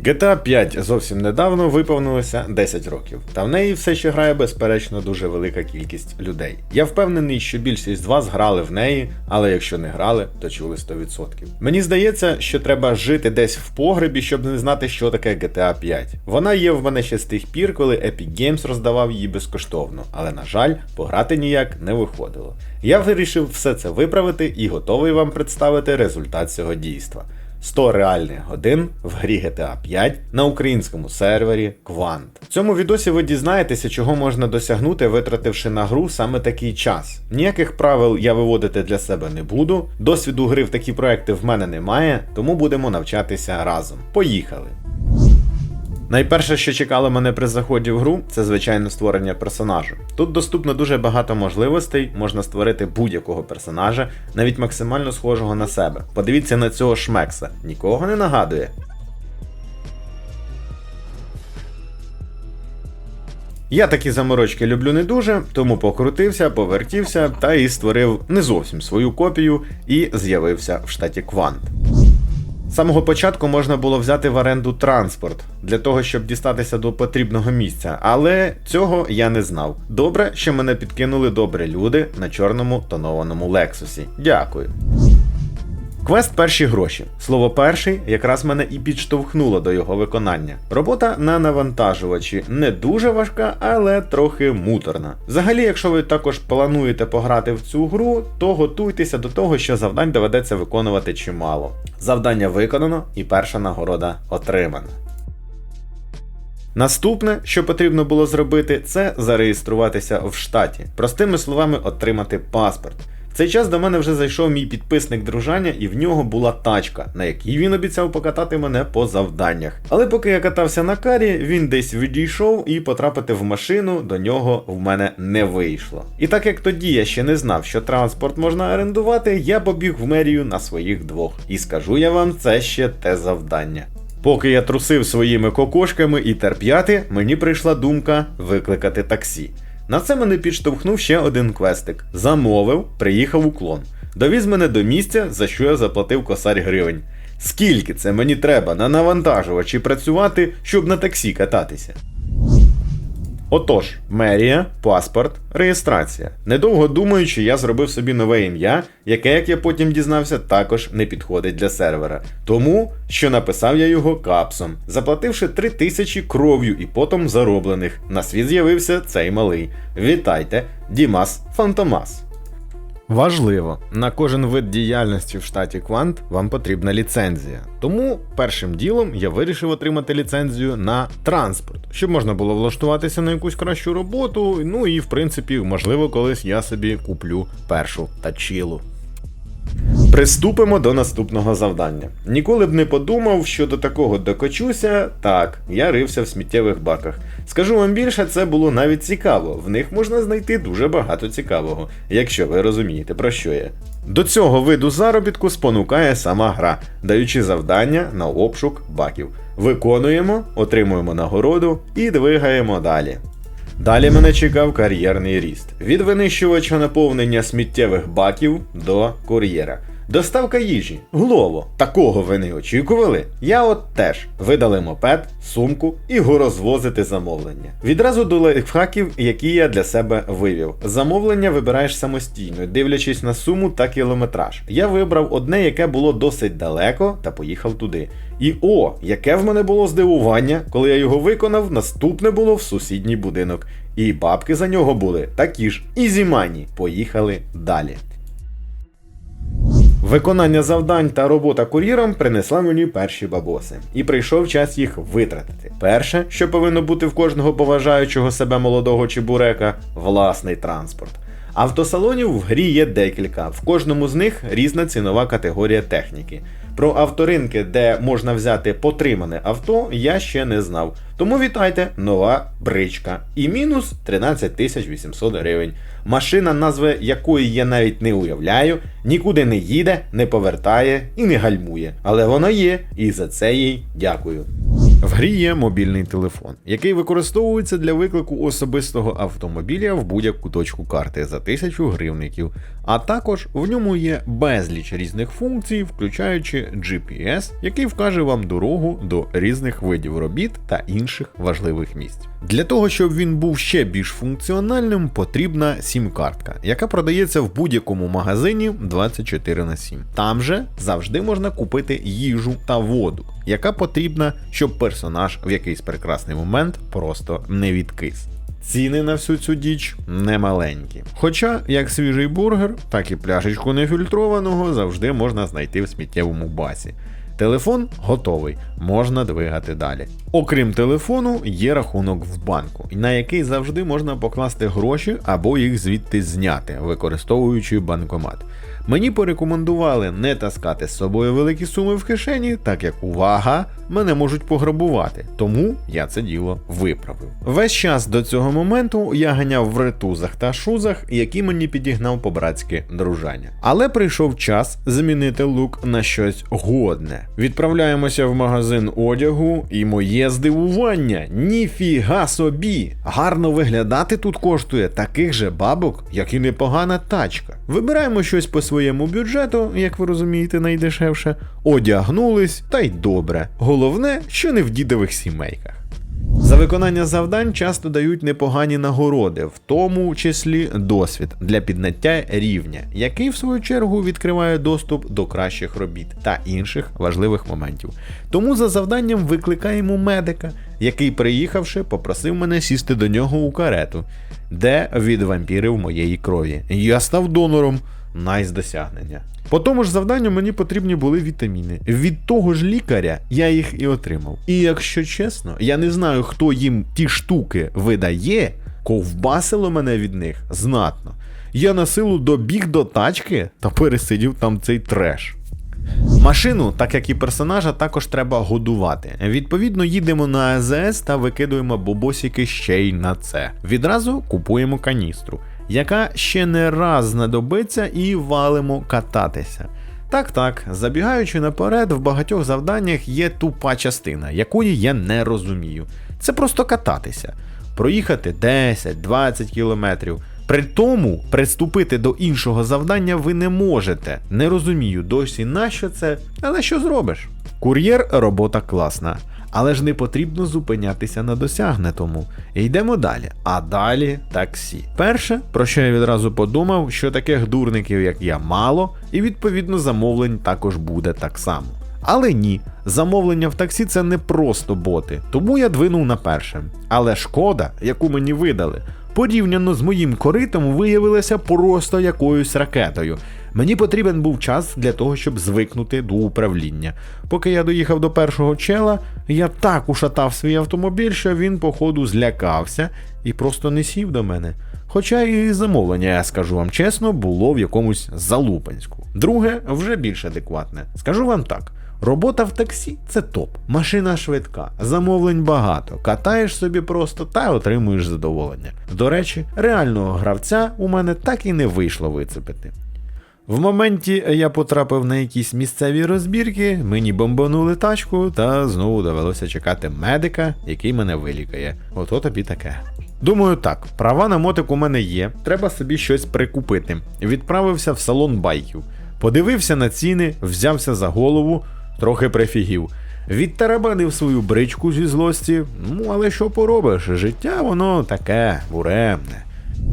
GTA 5 зовсім недавно виповнилося 10 років, та в неї все ще грає безперечно дуже велика кількість людей. Я впевнений, що більшість з вас грали в неї, але якщо не грали, то чули 100%. Мені здається, що треба жити десь в погребі, щоб не знати, що таке GTA 5. Вона є в мене ще з тих пір, коли Epic Games роздавав її безкоштовно, але на жаль, пограти ніяк не виходило. Я вирішив все це виправити і готовий вам представити результат цього дійства. 100 реальних годин в грі GTA 5 на українському сервері Quant. В цьому відосі ви дізнаєтеся, чого можна досягнути, витративши на гру саме такий час. Ніяких правил я виводити для себе не буду. Досвіду гри в такі проекти в мене немає, тому будемо навчатися разом. Поїхали! Найперше, що чекало мене при заході в гру, це звичайно створення персонажу. Тут доступно дуже багато можливостей, можна створити будь-якого персонажа, навіть максимально схожого на себе. Подивіться на цього шмекса, нікого не нагадує. Я такі заморочки люблю не дуже, тому покрутився, повертівся та і створив не зовсім свою копію і з'явився в штаті Квант. Самого початку можна було взяти в оренду транспорт для того, щоб дістатися до потрібного місця, але цього я не знав. Добре, що мене підкинули добрі люди на чорному тонованому лексусі. Дякую. Квест перші гроші. Слово перший якраз мене і підштовхнуло до його виконання. Робота на навантажувачі не дуже важка, але трохи муторна. Взагалі, якщо ви також плануєте пограти в цю гру, то готуйтеся до того, що завдань доведеться виконувати чимало. Завдання виконано і перша нагорода отримана. Наступне, що потрібно було зробити, це зареєструватися в штаті. Простими словами, отримати паспорт. Цей час до мене вже зайшов мій підписник дружання, і в нього була тачка, на якій він обіцяв покатати мене по завданнях. Але поки я катався на карі, він десь відійшов і потрапити в машину до нього в мене не вийшло. І так як тоді я ще не знав, що транспорт можна орендувати, я побіг в мерію на своїх двох. І скажу я вам, це ще те завдання. Поки я трусив своїми кокошками і терп'яти, мені прийшла думка викликати таксі. На це мене підштовхнув ще один квестик. Замовив, приїхав уклон. Довіз мене до місця, за що я заплатив косарь гривень. Скільки це мені треба на навантажувачі працювати, щоб на таксі кататися? Отож, мерія, паспорт, реєстрація. Недовго думаючи, я зробив собі нове ім'я, яке, як я потім дізнався, також не підходить для сервера. Тому що написав я його капсом, заплативши 3 тисячі кров'ю і потом зароблених. На світ з'явився цей малий. Вітайте, Дімас Фантомас. Важливо, на кожен вид діяльності в штаті Квант вам потрібна ліцензія. Тому першим ділом я вирішив отримати ліцензію на транспорт, щоб можна було влаштуватися на якусь кращу роботу. Ну і в принципі, можливо, колись я собі куплю першу тачілу. Приступимо до наступного завдання. Ніколи б не подумав, що до такого докочуся. Так, я рився в сміттєвих баках. Скажу вам більше, це було навіть цікаво. В них можна знайти дуже багато цікавого, якщо ви розумієте про що я. До цього виду заробітку спонукає сама гра, даючи завдання на обшук баків. Виконуємо, отримуємо нагороду і двигаємо далі. Далі мене чекав кар'єрний ріст від винищувача наповнення сміттєвих баків до кур'єра. Доставка їжі. Глово. Такого ви не очікували? Я от теж видали мопед, сумку і горозвозити замовлення. Відразу до лайфхаків, які я для себе вивів. Замовлення вибираєш самостійно, дивлячись на суму та кілометраж. Я вибрав одне, яке було досить далеко, та поїхав туди. І о, яке в мене було здивування, коли я його виконав, наступне було в сусідній будинок. І бабки за нього були такі ж. Ізі мані. Поїхали далі. Виконання завдань та робота кур'єром принесла мені перші бабоси, і прийшов час їх витратити. Перше, що повинно бути в кожного поважаючого себе молодого чебурека власний транспорт. Автосалонів в грі є декілька, в кожному з них різна цінова категорія техніки. Про авторинки, де можна взяти потримане авто, я ще не знав. Тому вітайте, нова бричка. І мінус 13 800 гривень. Машина, назви якої я навіть не уявляю, нікуди не їде, не повертає і не гальмує. Але вона є, і за це їй дякую. В грі є мобільний телефон, який використовується для виклику особистого автомобіля в будь-яку точку карти за 1000 гривників. А також в ньому є безліч різних функцій, включаючи GPS, який вкаже вам дорогу до різних видів робіт та інших важливих місць. Для того, щоб він був ще більш функціональним, потрібна сім-картка, яка продається в будь-якому магазині 24 на 7. Там же завжди можна купити їжу та воду, яка потрібна, щоб персонаж в якийсь прекрасний момент просто не відкис. Ціни на всю цю діч немаленькі. Хоча як свіжий бургер, так і пляшечку нефільтрованого завжди можна знайти в сміттєвому басі. Телефон готовий, можна двигати далі. Окрім телефону, є рахунок в банку, на який завжди можна покласти гроші або їх звідти зняти, використовуючи банкомат. Мені порекомендували не таскати з собою великі суми в кишені, так як увага, мене можуть пограбувати, тому я це діло виправив. Весь час до цього моменту я ганяв в ретузах та шузах, які мені підігнав по-братськи дружання. Але прийшов час змінити лук на щось годне. Відправляємося в магазин одягу, і моє здивування. Ніфіга собі! Гарно виглядати тут коштує таких же бабок, як і непогана тачка. Вибираємо щось по своєму бюджету, як ви розумієте, найдешевше, одягнулись та й добре. Головне, що не в дідових сімейках. За виконання завдань часто дають непогані нагороди, в тому числі досвід для підняття рівня, який в свою чергу відкриває доступ до кращих робіт та інших важливих моментів. Тому за завданням викликаємо медика, який, приїхавши, попросив мене сісти до нього у карету, де від вампірів моєї крові. Я став донором. Найс досягнення. По тому ж завданню мені потрібні були вітаміни. Від того ж лікаря я їх і отримав. І якщо чесно, я не знаю, хто їм ті штуки видає, ковбасило мене від них знатно. Я на силу добіг до тачки та пересидів там цей треш. Машину, так як і персонажа, також треба годувати. Відповідно, їдемо на АЗС та викидуємо бобосики ще й на це. Відразу купуємо каністру, яка ще не раз знадобиться, і валимо кататися. Так, так, забігаючи наперед, в багатьох завданнях є тупа частина, якої я не розумію. Це просто кататися, проїхати 10-20 кілометрів. При тому приступити до іншого завдання ви не можете. Не розумію досі нащо це, але що зробиш? Кур'єр робота класна, але ж не потрібно зупинятися на досягнетому. Йдемо далі. А далі таксі. Перше, про що я відразу подумав, що таких дурників, як я, мало, і відповідно замовлень також буде так само. Але ні, замовлення в таксі це не просто боти, тому я двинув на перше. Але шкода, яку мені видали, порівняно з моїм коритом виявилася просто якоюсь ракетою. Мені потрібен був час для того, щоб звикнути до управління. Поки я доїхав до першого чела, я так ушатав свій автомобіль, що він, походу, злякався і просто не сів до мене. Хоча і замовлення, я скажу вам чесно, було в якомусь залупанську. Друге, вже більш адекватне. Скажу вам так. Робота в таксі це топ. Машина швидка, замовлень багато, катаєш собі просто та отримуєш задоволення. До речі, реального гравця у мене так і не вийшло вицепити. В моменті я потрапив на якісь місцеві розбірки, мені бомбанули тачку, та знову довелося чекати медика, який мене вилікає. Ото тобі таке. Думаю, так, права на мотик у мене є, треба собі щось прикупити. Відправився в салон байків, подивився на ціни, взявся за голову, трохи прифігів. Відтарабанив свою бричку зі злості, ну але що поробиш, життя воно таке буремне.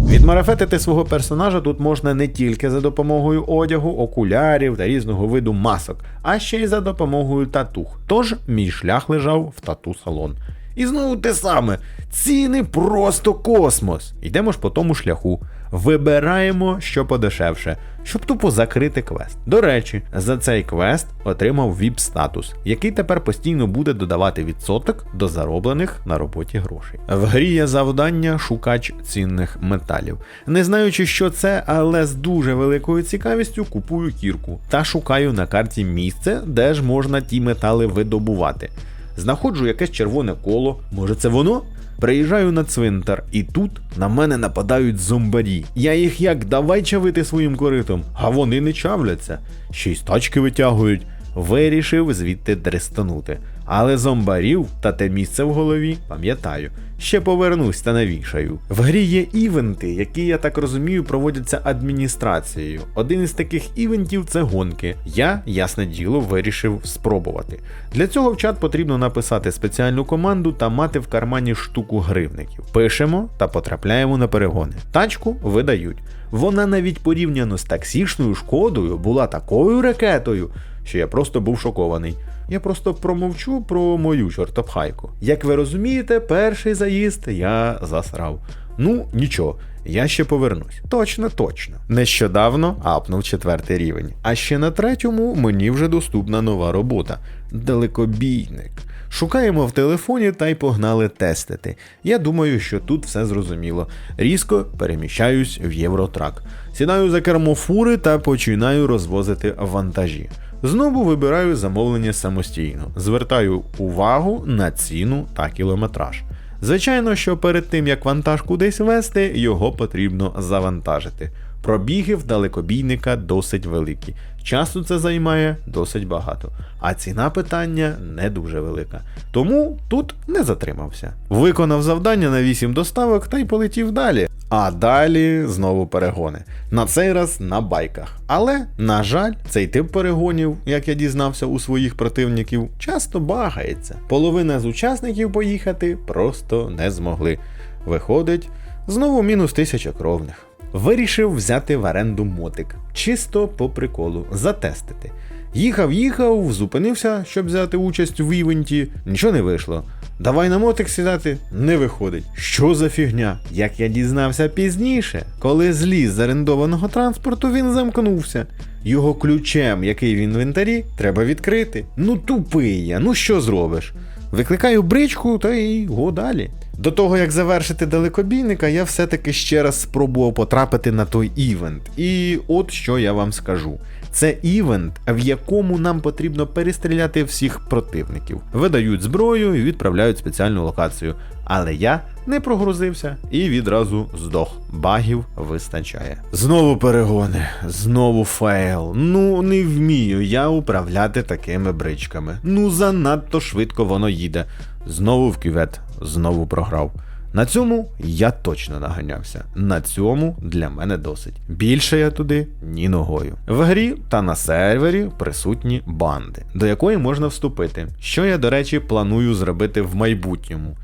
Відмарафетити свого персонажа тут можна не тільки за допомогою одягу, окулярів та різного виду масок, а ще й за допомогою татух. Тож мій шлях лежав в тату-салон. І знову те саме: ціни просто космос. Йдемо ж по тому шляху. Вибираємо, що подешевше, щоб тупо закрити квест. До речі, за цей квест отримав vip статус, який тепер постійно буде додавати відсоток до зароблених на роботі грошей. В грі є завдання шукач цінних металів. Не знаючи, що це, але з дуже великою цікавістю купую кірку та шукаю на карті місце, де ж можна ті метали видобувати. Знаходжу якесь червоне коло, може це воно? Приїжджаю на цвинтар, і тут на мене нападають зомбарі. Я їх як давай чавити своїм коритом, а вони не чавляться. Ще й стачки тачки витягують. Вирішив звідти дрестанути. Але зомбарів та те місце в голові пам'ятаю. Ще повернусь та навішаю. В грі є івенти, які, я так розумію, проводяться адміністрацією. Один із таких івентів це гонки. Я, ясне діло, вирішив спробувати. Для цього в чат потрібно написати спеціальну команду та мати в кармані штуку гривників. Пишемо та потрапляємо на перегони. Тачку видають. Вона навіть порівняно з таксішною шкодою була такою ракетою, що я просто був шокований. Я просто промовчу про мою чортопхайку. Як ви розумієте, перший заїзд я засрав. Ну, нічого, я ще повернусь. Точно, точно. Нещодавно апнув четвертий рівень. А ще на третьому мені вже доступна нова робота далекобійник. Шукаємо в телефоні та й погнали тестити. Я думаю, що тут все зрозуміло. Різко переміщаюсь в Євротрак. Сідаю за кермо фури та починаю розвозити вантажі. Знову вибираю замовлення самостійно, звертаю увагу на ціну та кілометраж. Звичайно, що перед тим як вантаж кудись вести, його потрібно завантажити. Пробіги в далекобійника досить великі. Часу це займає досить багато, а ціна питання не дуже велика. Тому тут не затримався. Виконав завдання на 8 доставок та й полетів далі. А далі знову перегони. На цей раз на байках. Але, на жаль, цей тип перегонів, як я дізнався у своїх противників, часто багається. Половина з учасників поїхати просто не змогли. Виходить, знову мінус тисяча кровних. Вирішив взяти в оренду мотик, чисто по приколу, затестити. Їхав, їхав, зупинився, щоб взяти участь в івенті, нічого не вийшло. Давай на мотик сідати, не виходить. Що за фігня? Як я дізнався пізніше, коли зліз з орендованого транспорту, він замкнувся. Його ключем, який в інвентарі, треба відкрити. Ну тупий я, ну що зробиш? Викликаю бричку та й го далі. До того як завершити далекобійника, я все-таки ще раз спробував потрапити на той івент. І от що я вам скажу. Це івент, в якому нам потрібно перестріляти всіх противників. Видають зброю і відправляють спеціальну локацію. Але я не прогрузився і відразу здох. Багів вистачає. Знову перегони, знову фейл. Ну не вмію я управляти такими бричками. Ну занадто швидко воно їде. Знову в кювет, знову програв. На цьому я точно наганявся. На цьому для мене досить. Більше я туди ні ногою. В грі та на сервері присутні банди, до якої можна вступити, що я, до речі, планую зробити в майбутньому.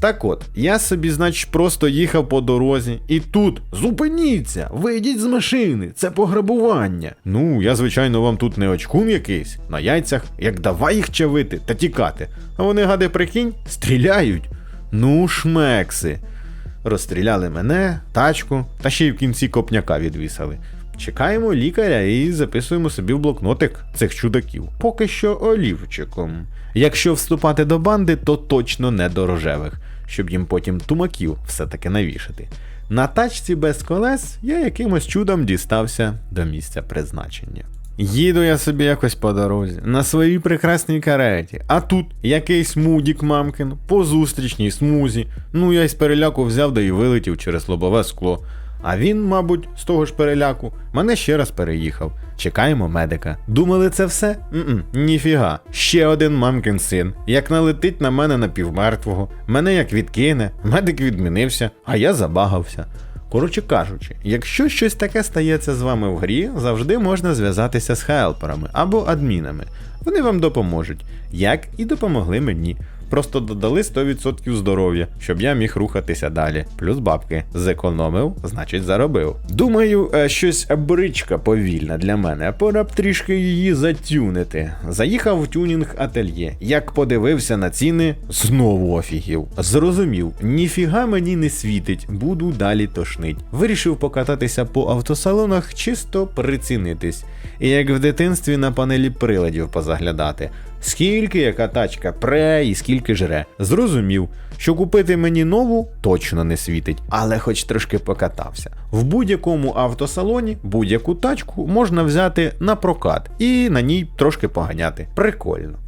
Так от, я собі, значить, просто їхав по дорозі, і тут зупиніться, вийдіть з машини, це пограбування. Ну, я, звичайно, вам тут не очкун якийсь, на яйцях, як давай їх чавити та тікати. А вони, гади, прикинь, стріляють. Ну, шмекси. Розстріляли мене, тачку, та ще й в кінці копняка відвісили. Чекаємо лікаря і записуємо собі в блокнотик цих чудаків. Поки що олівчиком. Якщо вступати до банди, то точно не до рожевих, щоб їм потім тумаків все-таки навішати. На тачці без колес я якимось чудом дістався до місця призначення. Їду я собі якось по дорозі, на своїй прекрасній кареті, а тут якийсь мудік мамкин, по зустрічній смузі. Ну я й з переляку взяв да й вилетів через лобове скло. А він, мабуть, з того ж переляку, мене ще раз переїхав. Чекаємо медика. Думали, це все? м ніфіга. Ще один мамкин син. Як налетить на мене напівмертвого, мене як відкине, медик відмінився, а я забагався. Коротше кажучи, якщо щось таке стається з вами в грі, завжди можна зв'язатися з хелперами або адмінами. Вони вам допоможуть, як і допомогли мені. Просто додали 100% здоров'я, щоб я міг рухатися далі. Плюс бабки. Зекономив, значить заробив. Думаю, е, щось бричка повільна для мене, пора б трішки її затюнити. Заїхав в тюнінг ательє. Як подивився на ціни, знову офігів. Зрозумів, ніфіга мені не світить, буду далі тошнить. Вирішив покататися по автосалонах, чисто прицінитись. І як в дитинстві на панелі приладів позаглядати. Скільки яка тачка пре і скільки жре. Зрозумів, що купити мені нову точно не світить, але хоч трошки покатався. В будь-якому автосалоні будь-яку тачку можна взяти на прокат і на ній трошки поганяти. Прикольно.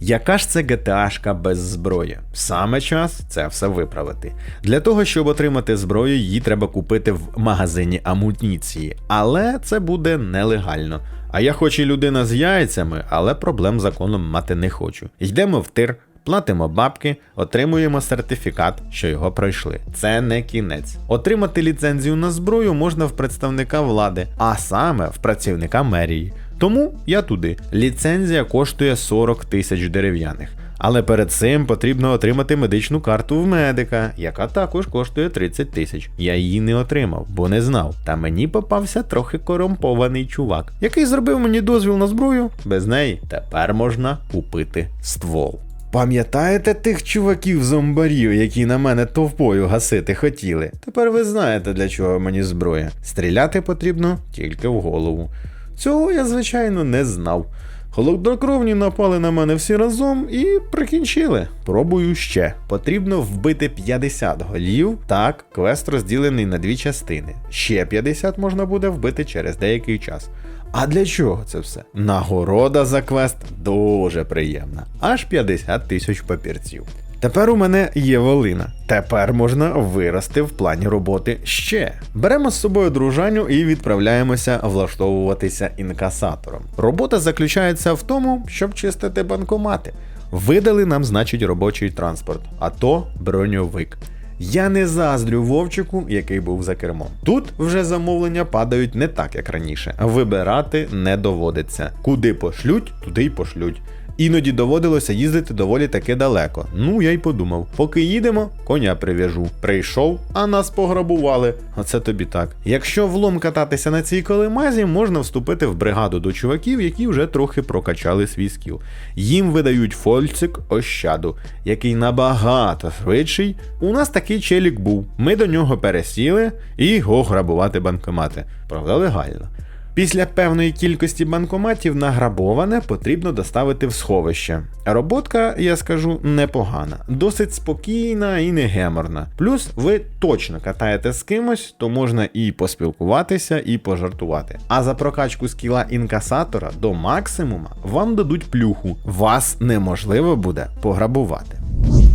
Яка ж це GTA-шка без зброї? Саме час це все виправити. Для того, щоб отримати зброю, її треба купити в магазині амуніції, але це буде нелегально. А я хоч і людина з яйцями, але проблем законом мати не хочу. Йдемо в тир, платимо бабки, отримуємо сертифікат, що його пройшли. Це не кінець. Отримати ліцензію на зброю можна в представника влади, а саме в працівника мерії. Тому я туди. Ліцензія коштує 40 тисяч дерев'яних. Але перед цим потрібно отримати медичну карту в медика, яка також коштує 30 тисяч. Я її не отримав, бо не знав. Та мені попався трохи корумпований чувак, який зробив мені дозвіл на зброю. Без неї тепер можна купити ствол. Пам'ятаєте тих чуваків зомбарів, які на мене товпою гасити хотіли? Тепер ви знаєте, для чого мені зброя. Стріляти потрібно тільки в голову. Цього я, звичайно, не знав. Холоднокровні напали на мене всі разом і прикінчили. Пробую ще. Потрібно вбити 50 голів. Так, квест розділений на дві частини. Ще 50 можна буде вбити через деякий час. А для чого це все? Нагорода за квест дуже приємна. Аж 50 тисяч папірців. Тепер у мене є волина. Тепер можна вирости в плані роботи ще. Беремо з собою дружаню і відправляємося влаштовуватися інкасатором. Робота заключається в тому, щоб чистити банкомати. Видали нам, значить, робочий транспорт, а то броньовик. Я не заздрю Вовчику, який був за кермом. Тут вже замовлення падають не так, як раніше. Вибирати не доводиться. Куди пошлють, туди й пошлють. Іноді доводилося їздити доволі таки далеко. Ну я й подумав, поки їдемо, коня прив'яжу. Прийшов, а нас пограбували. Оце тобі так. Якщо влом кататися на цій колемазі, можна вступити в бригаду до чуваків, які вже трохи прокачали свій скіл. Їм видають фольцик ощаду, який набагато швидший. У нас такий челік був. Ми до нього пересіли і го грабувати банкомати. Правда, легально. Після певної кількості банкоматів награбоване потрібно доставити в сховище. Роботка, я скажу, непогана, досить спокійна і не геморна. Плюс ви точно катаєте з кимось, то можна і поспілкуватися, і пожартувати. А за прокачку скіла інкасатора до максимума вам дадуть плюху. Вас неможливо буде пограбувати.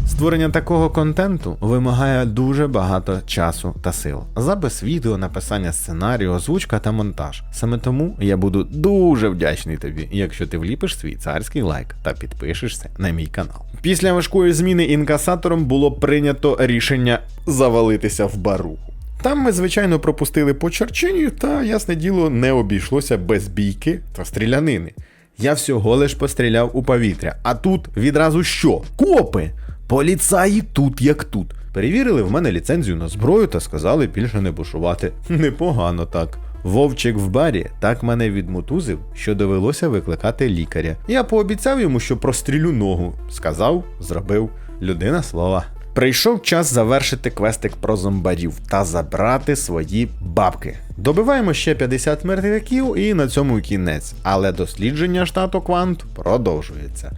Створення такого контенту вимагає дуже багато часу та сил. Запис відео, написання сценарію, озвучка та монтаж. Саме тому я буду дуже вдячний тобі, якщо ти вліпиш свій царський лайк та підпишешся на мій канал. Після важкої зміни інкасатором було прийнято рішення завалитися в баруху. Там ми, звичайно, пропустили по Черченію, та, ясне діло, не обійшлося без бійки та стрілянини. Я всього лиш постріляв у повітря, а тут відразу що? Копи! Поліцаї тут як тут. Перевірили в мене ліцензію на зброю та сказали більше не бушувати. Непогано так. Вовчик в барі так мене відмутузив, що довелося викликати лікаря. Я пообіцяв йому, що прострілю ногу. Сказав, зробив людина слова. Прийшов час завершити квестик про зомбарів та забрати свої бабки. Добиваємо ще 50 мертвяків і на цьому кінець, але дослідження штату Квант продовжується.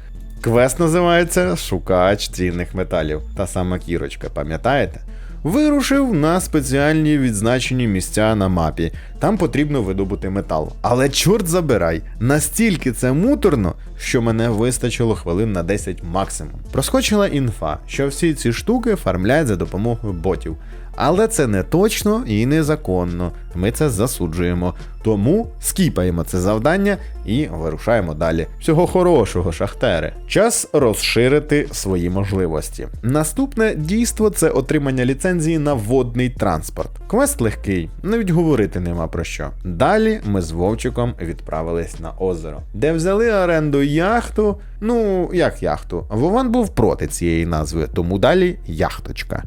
Квест називається Шукач цінних металів. Та сама кірочка, пам'ятаєте? Вирушив на спеціальні відзначені місця на мапі. Там потрібно видобути метал. Але чорт забирай, настільки це муторно, що мене вистачило хвилин на 10 максимум. Проскочила інфа, що всі ці штуки фармляють за допомогою ботів. Але це не точно і незаконно. Ми це засуджуємо. Тому скіпаємо це завдання і вирушаємо далі. Всього хорошого, шахтери. Час розширити свої можливості. Наступне дійство це отримання ліцензії на водний транспорт. Квест легкий, навіть говорити нема про що. Далі ми з Вовчиком відправились на озеро, де взяли оренду яхту. Ну, як яхту? Вован був проти цієї назви, тому далі яхточка.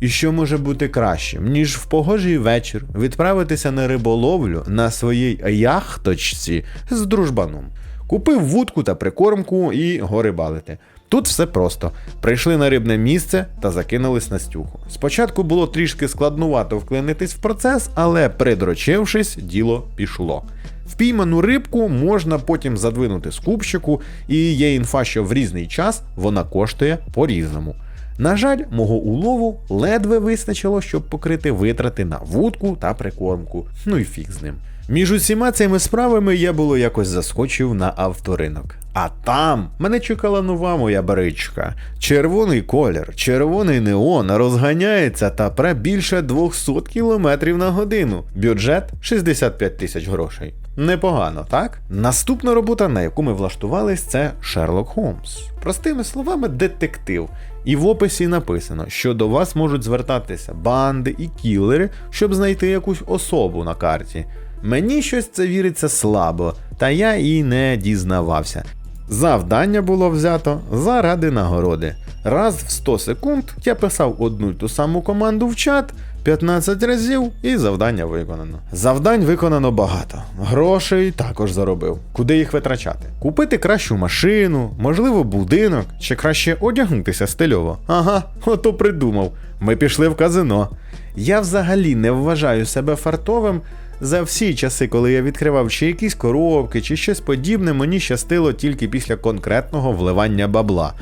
І що може бути кращим, ніж в погожий вечір відправитися на риболовлю на своїй яхточці з дружбаном. Купив вудку та прикормку і горибалити. Тут все просто. Прийшли на рибне місце та закинулись на стюху. Спочатку було трішки складнувато вклинитись в процес, але придрочившись, діло пішло. Впійману рибку можна потім задвинути з купщику, і є інфа, що в різний час вона коштує по-різному. На жаль, мого улову ледве вистачило, щоб покрити витрати на вудку та прикормку. Ну і фіг з ним. Між усіма цими справами я було якось заскочив на авторинок. А там мене чекала нова моя баричка. Червоний колір, червоний неон розганяється та пре більше 200 км на годину. Бюджет 65 тисяч грошей. Непогано, так? Наступна робота, на яку ми влаштувались, це Шерлок Холмс. Простими словами, детектив. І в описі написано, що до вас можуть звертатися банди і кілери, щоб знайти якусь особу на карті. Мені щось це віриться слабо, та я і не дізнавався. Завдання було взято заради нагороди. Раз в 100 секунд я писав одну й ту саму команду в чат 15 разів і завдання виконано. Завдань виконано багато. Грошей також заробив. Куди їх витрачати? Купити кращу машину, можливо, будинок, чи краще одягнутися стильово. Ага, ото придумав. Ми пішли в казино. Я взагалі не вважаю себе фартовим. За всі часи, коли я відкривав чи якісь коробки, чи щось подібне, мені щастило тільки після конкретного вливання бабла.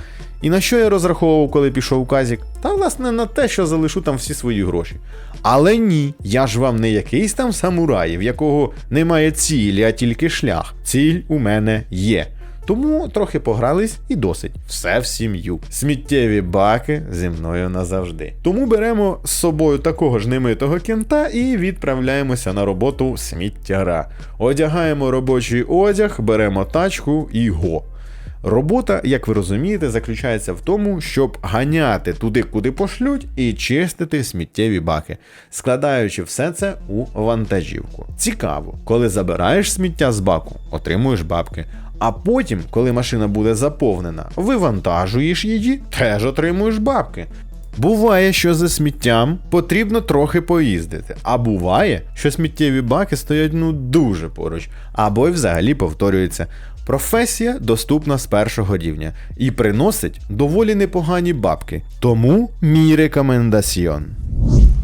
І на що я розраховував, коли пішов казік? Та власне на те, що залишу там всі свої гроші. Але ні, я ж вам не якийсь там самурай, в якого немає цілі, а тільки шлях. Ціль у мене є. Тому трохи погрались і досить. Все в сім'ю. Сміттєві баки зі мною назавжди. Тому беремо з собою такого ж немитого кента і відправляємося на роботу сміттяра. Одягаємо робочий одяг, беремо тачку і го. Робота, як ви розумієте, заключається в тому, щоб ганяти туди, куди пошлють, і чистити сміттєві баки, складаючи все це у вантажівку. Цікаво, коли забираєш сміття з баку, отримуєш бабки. А потім, коли машина буде заповнена, вивантажуєш її, теж отримуєш бабки. Буває, що за сміттям потрібно трохи поїздити, а буває, що сміттєві баки стоять ну дуже поруч, або й взагалі повторюється. Професія доступна з першого рівня і приносить доволі непогані бабки. Тому мій рекомендаціон.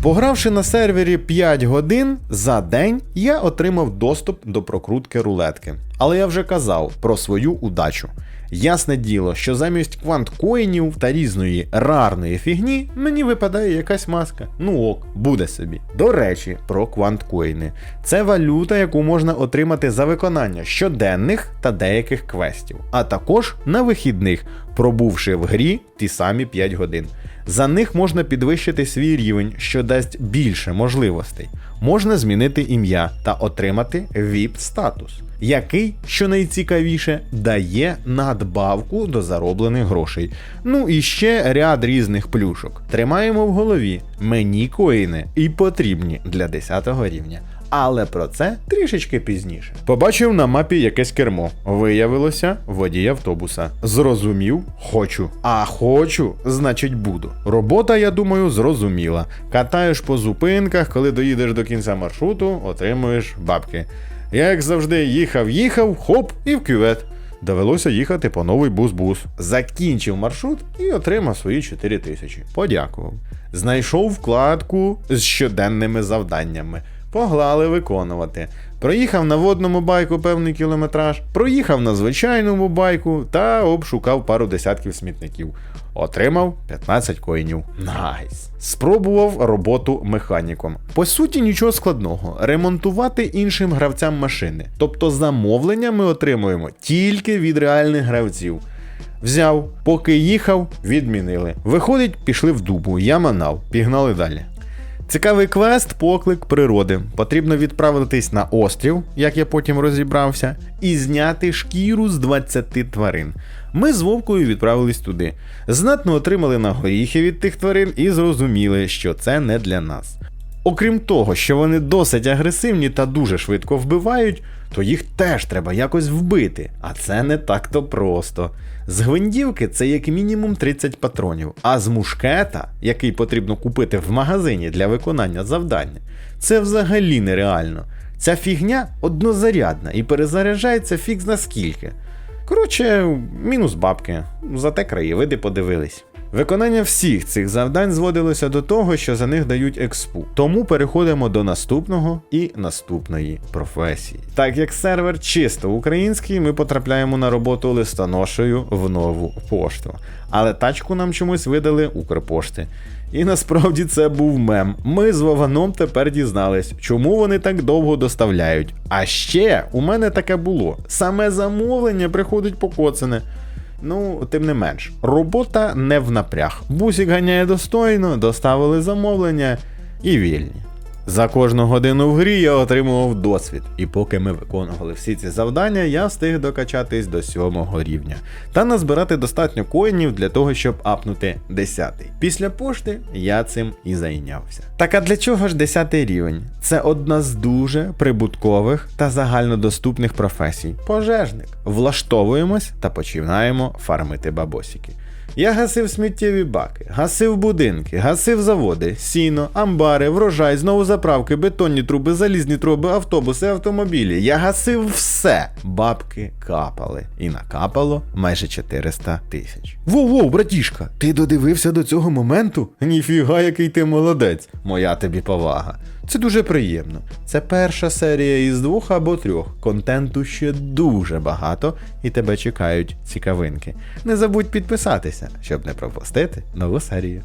Погравши на сервері 5 годин за день, я отримав доступ до прокрутки рулетки. Але я вже казав про свою удачу. Ясне діло, що замість кванткоїнів та різної рарної фігні мені випадає якась маска. Ну ок, буде собі. До речі, про кванткоїни. Це валюта, яку можна отримати за виконання щоденних та деяких квестів, а також на вихідних, пробувши в грі ті самі 5 годин. За них можна підвищити свій рівень, що дасть більше можливостей. Можна змінити ім'я та отримати VIP статус, який, що найцікавіше, дає надбавку до зароблених грошей. Ну і ще ряд різних плюшок. Тримаємо в голові, мені коїни і потрібні для 10 рівня. Але про це трішечки пізніше. Побачив на мапі якесь кермо. Виявилося водій автобуса. Зрозумів, хочу. А хочу, значить буду. Робота, я думаю, зрозуміла. Катаєш по зупинках, коли доїдеш до кінця маршруту, отримуєш бабки. Я, як завжди, їхав, їхав, хоп, і в кювет. Довелося їхати по новий бус-бус. Закінчив маршрут і отримав свої 4 тисячі. Подякував. Знайшов вкладку з щоденними завданнями. Поглали виконувати. Проїхав на водному байку певний кілометраж, проїхав на звичайному байку та обшукав пару десятків смітників. Отримав 15 коїнів. Найс. Спробував роботу механіком. По суті, нічого складного. Ремонтувати іншим гравцям машини. Тобто замовлення ми отримуємо тільки від реальних гравців. Взяв, поки їхав, відмінили. Виходить, пішли в дубу, я манав, пігнали далі. Цікавий квест, поклик природи. Потрібно відправитись на острів, як я потім розібрався, і зняти шкіру з 20 тварин. Ми з Вовкою відправились туди. Знатно отримали на горіхи від тих тварин і зрозуміли, що це не для нас. Окрім того, що вони досить агресивні та дуже швидко вбивають, то їх теж треба якось вбити, а це не так-то просто. З гвинтівки це як мінімум 30 патронів, а з мушкета, який потрібно купити в магазині для виконання завдання, це взагалі нереально. Ця фігня однозарядна і перезаряджається фікс на скільки. Коротше, мінус бабки, зате краєвиди подивились. Виконання всіх цих завдань зводилося до того, що за них дають експу. Тому переходимо до наступного і наступної професії. Так як сервер чисто український, ми потрапляємо на роботу листоношею в нову пошту. Але тачку нам чомусь видали Укрпошти. І насправді це був мем. Ми з Вованом тепер дізнались, чому вони так довго доставляють. А ще у мене таке було: саме замовлення приходить покоцане. Ну, тим не менш, робота не в напряг. Бусік ганяє достойно, доставили замовлення і вільні. За кожну годину в грі я отримував досвід, і поки ми виконували всі ці завдання, я встиг докачатись до сьомого рівня та назбирати достатньо коїнів для того, щоб апнути 10. Після пошти я цим і зайнявся. Так а для чого ж 10 рівень? Це одна з дуже прибуткових та загальнодоступних професій. Пожежник. Влаштовуємось та починаємо фармити бабосики. Я гасив сміттєві баки, гасив будинки, гасив заводи, сіно, амбари, врожай, знову заправки, бетонні труби, залізні труби, автобуси, автомобілі. Я гасив все. Бабки капали. І накапало майже 400 тисяч. Воу-воу, братішка, ти додивився до цього моменту? Ніфіга, який ти молодець. Моя тобі повага. Це дуже приємно. Це перша серія із двох або трьох. Контенту ще дуже багато, і тебе чекають цікавинки. Не забудь підписатися, щоб не пропустити нову серію.